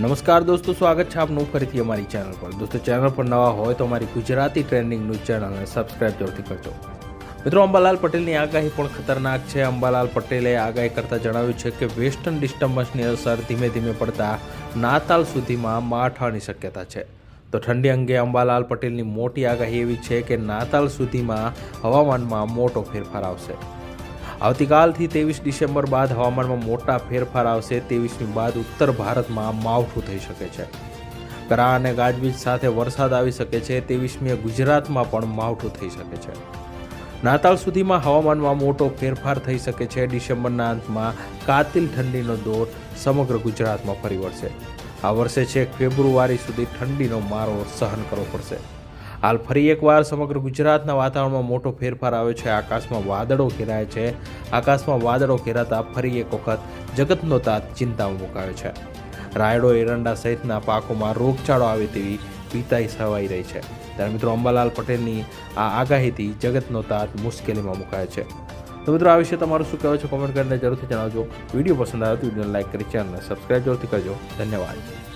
નમસ્કાર દોસ્તો, સ્વાગત છે આપનું ફરીથી અમારી ચેનલ પર. દોસ્તો ચેનલ પર નવા હોય તો અમારી ગુજરાતી ટ્રેન્ડિંગ ન્યૂઝ ચેનલને સબસ્ક્રાઇબ જરૂરથી કરજો. મિત્રો, અંબાલાલ પટેલની આગાહી પણ ખતરનાક છે. અંબાલાલ પટેલે આગાહી કરતાં જણાવ્યું છે કે વેસ્ટર્ન ડિસ્ટર્બન્સની અસર ધીમે ધીમે પડતા નાતાલ સુધીમાં માઠાની શક્યતા છે. તો ઠંડી અંગે અંબાલાલ પટેલની મોટી આગાહી એવી છે કે નાતાલ સુધીમાં હવામાનમાં મોટો ફેરફાર આવશે. આવતીકાલથી ત્રેવીસ ડિસેમ્બર બાદ હવામાનમાં મોટા ફેરફાર આવશે. ત્રેવીસમી બાદ ઉત્તર ભારતમાં માવઠું થઈ શકે છે. કરા અને ગાજવીજ સાથે વરસાદ આવી શકે છે. ત્રેવીસમીએ ગુજરાતમાં પણ માવઠું થઈ શકે છે. નાતાલ સુધીમાં હવામાનમાં મોટો ફેરફાર થઈ શકે છે. ડિસેમ્બરના અંતમાં કાતિલ ઠંડીનો દોર સમગ્ર ગુજરાતમાં ફરી વળશે. આ વર્ષે છેક ફેબ્રુઆરી સુધી ઠંડીનો મારો સહન કરવો પડશે. હાલ ફરી એકવાર સમગ્ર ગુજરાતના વાતાવરણમાં મોટો ફેરફાર આવ્યો છે. આકાશમાં વાદળો ઘેરાય છે. આકાશમાં વાદળો ઘેરાતા ફરી એક વખત જગતનો તાત ચિંતામાં મુકાયો છે. રાયડો એરંડા સહિતના પાકોમાં રોગચાળો આવે તેવી ભીતાઈ સવાઈ રહી છે. ત્યારે મિત્રો અંબાલાલ પટેલની આ આગાહીથી જગતનો તાત મુશ્કેલીમાં મુકાયો છે. તો મિત્રો, આ વિશે તમારું શું કહેવું છે? કોમેન્ટ કરીને જરૂરથી જણાવજો. વીડિયો પસંદ આવ્યો તો વિડીયોને લાઇક કરી, ચેનલને સબસ્ક્રાઈબ જરૂરથી કરજો. ધન્યવાદ.